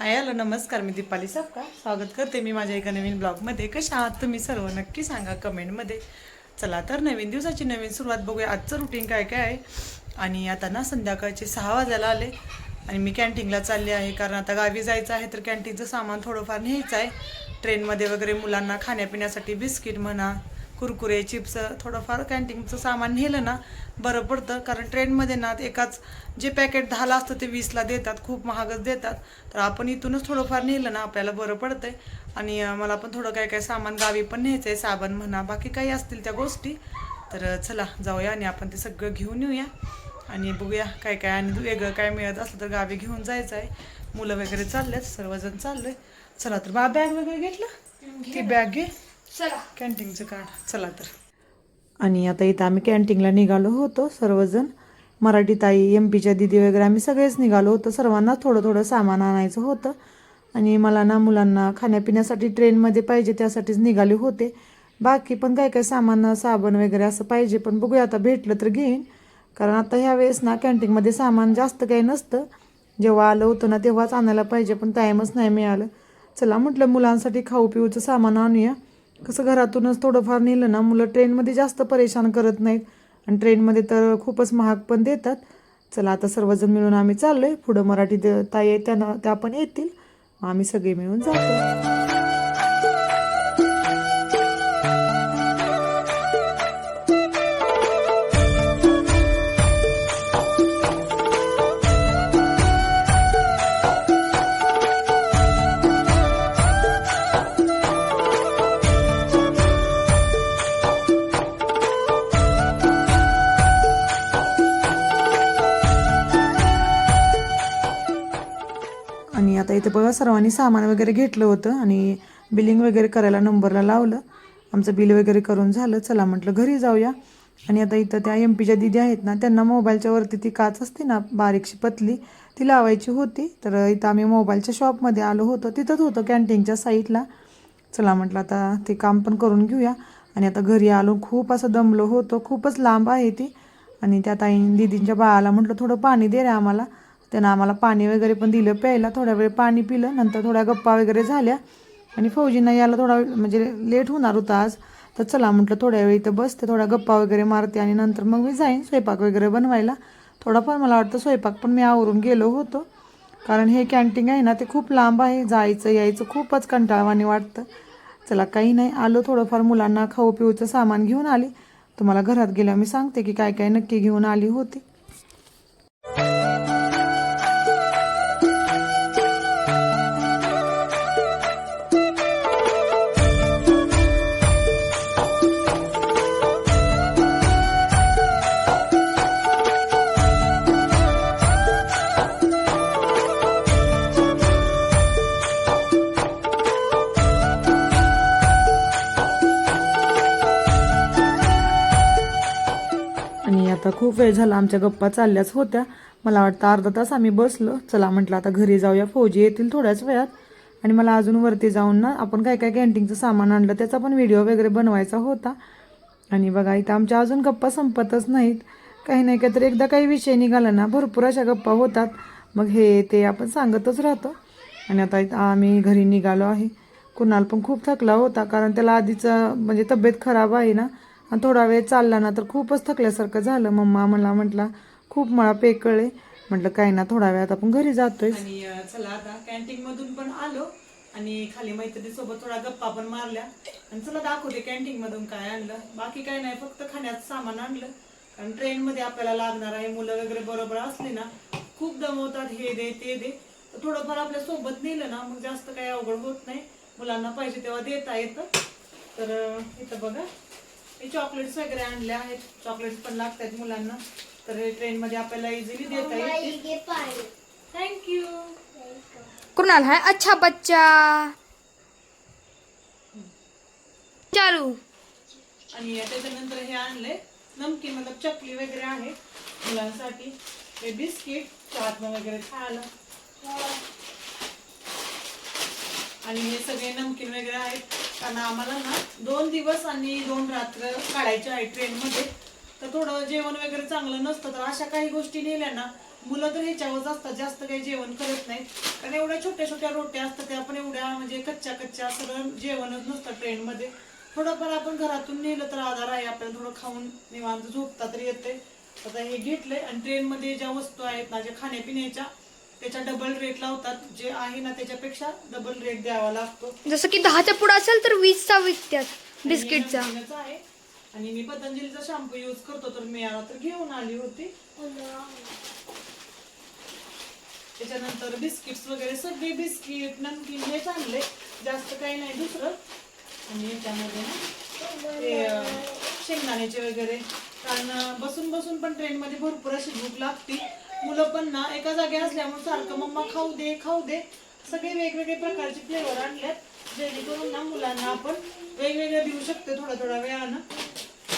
Hi hello नमस्कार मी दीपाली सपका स्वागत करते मी माझ्या एका नवीन ब्लॉगमध्ये. कशा आहात तुम्ही सर्व? नक्की सांगा कमेंटमध्ये. चला तर नवीन दिवसाची नवीन सुरुवात बघूया. आजचं रुटीन काय काय आहे? आणि आता ना संध्याकाळचे सहा वाजायला आले. आणि मी कॅन्टीनला चालले आहे. कारण आता गावी जायचं आहे तर कॅन्टीनचं सामान थोडंफार न्यायचं आहे. ट्रेनमध्ये वगैरे मुलांना खाण्यापिण्यासाठी बिस्किट म्हणा कुरकुरे चिप्स थोडंफार कॅन्टीनचं सामान नेलं ना बरं पडतं. कारण ट्रेनमध्ये ना एकाच जे पॅकेट दहाला असतं ते वीसला देतात खूप महागच देतात. तर आपण इथूनच थोडंफार नेलं ना आपल्याला बरं पडतंय. आणि मला पण थोडं काय काय सामान गावी पण न्यायचं आहे साबण म्हणा बाकी काही असतील त्या गोष्टी. तर चला जाऊया आणि आपण ते सगळं घेऊन येऊया. आणि बघूया काय काय आणि वेगळं काय मिळत असलं तर गावी घेऊन जायचं आहे मुलं वगैरे चाललेत सर्वजण चाललोय. चला तर बा बॅग वगैरे घेतलं? ती बॅग घे. चला. कॅन्टीनचं कार्ड चला तर. आणि आता इथं आम्ही कॅन्टीनला निघालो होतो सर्वजण. मराठी ताई एम पीच्या दिदी वगैरे आम्ही सगळेच निघालो होतो. सर्वांना थोडं थोडं सामान आणायचं होतं. आणि मला ना मुलांना खाण्यापिण्यासाठी ट्रेनमध्ये पाहिजे त्यासाठीच निघाले होते. बाकी पण काय काय सामान साबण वगैरे असं पाहिजे. पण बघूया आता भेटलं तर घेईन. कारण आता ह्या वेळेस ना कॅन्टीनमध्ये सामान जास्त काही नसतं. जेव्हा आलं होतं ना तेव्हाच आणायला पाहिजे. पण टाईमच नाही मिळालं. चला म्हटलं मुलांसाठी खाऊ पिऊचं सामान आणूया. कसं घरातूनच थोडंफार नेलं ना मुलं ट्रेनमध्ये जास्त परेशान करत नाहीत. आणि ट्रेनमध्ये तर खूपच महाग पण देतात. चला आता सर्वजण मिळून आम्ही चाललो आहे पुढं मराठी ताई आहे त्यांना त्या पण येतील. आम्ही सगळे मिळून जातो. आता इथे बघा सर्वांनी सामान वगैरे घेतलं होतं आणि बिलिंग वगैरे करायला नंबरला लावलं. आमचं बिल वगैरे करून झालं. चला म्हटलं घरी जाऊया. आणि आता इथं त्या एम पीच्या दिदी आहेत ना त्यांना मोबाईलच्या वरती ती काच असते ना बारीकशी पतली ती लावायची होती. तर इथं आम्ही मोबाईलच्या शॉपमध्ये आलो होतो. तिथंच होतं कॅन्टीनच्या साईडला चला म्हटलं आता ते काम पण करून घेऊया. आणि आता घरी आलो खूप असं दमलो होतो. खूपच लांब आहे ती. आणि त्या ताई दिदींच्या बाळाला म्हटलं थोडं पाणी दे रे आम्हाला. त्यानं आम्हाला पाणी वगैरे पण दिलं प्यायला थोड्या वेळ पाणी पिलं नंतर थोड्या गप्पा वगैरे झाल्या. आणि फौजींना यायला थोडा वेळ म्हणजे लेट होणार होता आज. तर चला म्हटलं थोड्या वेळ इथं बसते थोड्या गप्पा वगैरे मारते आणि नंतर मग मी जाईन स्वयंपाक वगैरे बनवायला. थोडाफार मला वाटतं स्वयंपाक पण मी आवरून गेलो होतो. कारण हे कॅन्टीन आहे ना ते खूप लांब आहे. जायचं यायचं खूपच कंटाळवाणी वाटतं. चला काही नाही. आलो थोडंफार मुलांना खाऊ पिऊचं सामान घेऊन आली. तुम्हाला घरात गेल्या मी सांगते की काय काय नक्की घेऊन आली होती. आता खूप वेळ झाला आमच्या गप्पा चालल्याच होत्या. मला वाटतं अर्धा तास आम्ही बसलो. चला म्हटलं आता घरी जाऊया. फौजी येतील थोड्याच वेळात. आणि मला अजून वरती जाऊन ना आपण काय काय कॅन्टीनचं सामान आणलं त्याचा पण व्हिडिओ वगैरे बनवायचा होता. आणि बघा इथं आमच्या अजून गप्पा संपतच नाहीत. काही नाही काहीतरी एकदा काही विषय निघाला ना भरपूर अशा गप्पा होतात. मग हे ते आपण सांगतच राहतो. आणि आता इथं आम्ही घरी निघालो आहे. कुणाल पण खूप थकला होता कारण त्याला आधीचं म्हणजे तब्येत खराब आहे ना आणि थोडा वेळ चालला ना तर खूपच थकल्यासारखं झालं. मम्मा मला म्हटला खूप मला पेकळे म्हटलं काय ना थोडा वेळात आपण घरी जातोय आणि चला आता कॅन्टीन मधून पण आलो आणि खाली मैत्रिणीसोबत थोडा गप्पा पण मारल्या. आणि चला दाखवते कॅन्टीन मधून काय आणलं. बाकी काय नाही फक्त खाण्याचं सामान आणलं. कारण ट्रेन मध्ये आपल्याला लागणार आहे मुलं वगैरे बरोबर असले ना खूप दमवतात हे दे ते दे. तर थोडंफार आपल्यासोबत नेलं ना मग जास्त काही अवघड होत नाही. मुलांना पाहिजे तेव्हा देता येतं. तर इथं बघा. हे चॉकलेट्स वगैरे आणले आहेत. चॉकलेट्स पण लागतात मुलांना. तर हे ट्रेनमध्ये आपल्याला इझिली देता येईल थँक्यू कुणाल है अच्छा बच्चा. चालू. आणि त्याच्यानंतर हे आणले. नमकीन मतलब चकली वगैरे आहे मुलांसाठी. हे बिस्किट चाट वगैरे खायला. आणि हे सगळे नमकीन वगैरे आहेत. कारण आम्हाला ना दोन दिवस आणि दोन रात्र काढायचे आहे ट्रेनमध्ये. तर थोडं जेवण वगैरे चांगलं नसतं तर अशा काही गोष्टी नेल्या ना मुलं तर ह्याच्यावरच असतात जास्त काही जेवण करत नाही कारण एवढ्या छोट्या छोट्या रोट्या असतात त्या पण एवढ्या म्हणजे कच्च्या कच्च्या सगळं जेवणच नसतं ट्रेनमध्ये. थोडंफार आपण घरातून नेलं तर आधार आहे आपल्याला थोडं खाऊन निवांत झोपता तरी येते आता हे घेतलंय आणि ट्रेनमध्ये ज्या वस्तू आहेत माझ्या खाण्यापिण्याच्या त्याच्या डबल रेट लावतात जे आहे ना त्याच्यापेक्षा डबल रेट द्यावा लागतो. जसं की दहाचा पुढा असेल तर वीसचा विकतात बिस्किटचा. नमकीनच आहे. आणि मी पतंजलीचा शॅम्पू यूज करतो तर मिळाला तर घेऊन आली होती. त्याच्यानंतर बिस्किट्स वगैरे सगळे बिस्किट नमकीन हेच आणले जास्त काही नाही दुसरं. आणि याच्यामध्ये ना ते अं, शेंगदाण्याचे वगैरे. कारण बसून बसून पण ट्रेनमध्ये भरपूर अशी भूक लागती. मुलं पण ना एका जागी असल्यामुळे सारखं मम्मा खाऊ दे खाऊ दे. सगळे वेगवेगळे प्रकारचे फ्लेवर आणलेत जेणेकरून ना मुलांना आपण वेगवेगळे देऊ शकतो थोडा थोडा वेळानं.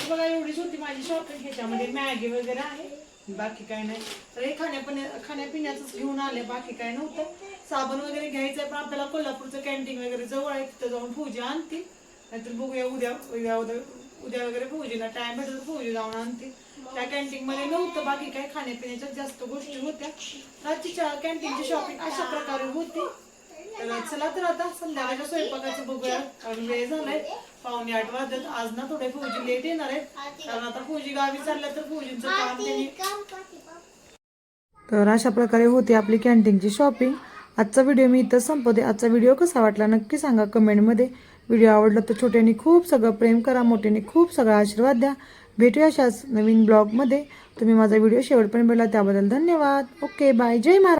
बघा एवढीच होती माझी शॉपिंग ह्याच्यामध्ये मॅगी वगैरे आहे. बाकी काय नाही. तर हे खाण्यापिण्या खाण्यापिण्याचंच घेऊन आले बाकी काय नव्हतं. साबण वगैरे घ्यायचंय पण आपल्याला कोल्हापूरचं कॅन्टीन वगैरे जवळ आहे. तिथं जाऊन पूजा आणतील. नाहीतर बघूया उद्या उद्या उद्या उद्या वगैरे फौजीला टाइम भेटल तर फौजी जाऊन आणतील त्या कॅन्टीन मध्ये नव्हतं बाकी काय खाण्यापिण्याच्या जास्त गोष्टी होत्या. रातची कॅन्टीनची शॉपिंग अशा प्रकारे होती. तर चला तर आता संध्याकाळच्या स्वयंपाकाचं बघूया. कारण वेळ झालाय. पावणे आठ वाजत. आज ना थोडे फौजी लेट येणार आहेत. कारण आता फौजी गावी चालल्या तर फौजींचं काम त्यांनी तर अशा प्रकारे होती आपली कॅन्टीनची शॉपिंग आजचा व्हिडिओ मी इथं संपवते. आजचा व्हिडिओ कसा वाटला नक्की सांगा कमेंटमध्ये. व्हिडिओ आवडला तर छोट्याने खूप सगळं प्रेम करा मोठ्याने खूप सगळा आशीर्वाद द्या. भेटूया अशाच नवीन ब्लॉगमध्ये. तुम्ही माझा व्हिडिओ शेवटपर्यंत बघला त्याबद्दल धन्यवाद. ओके बाय जय महाराज.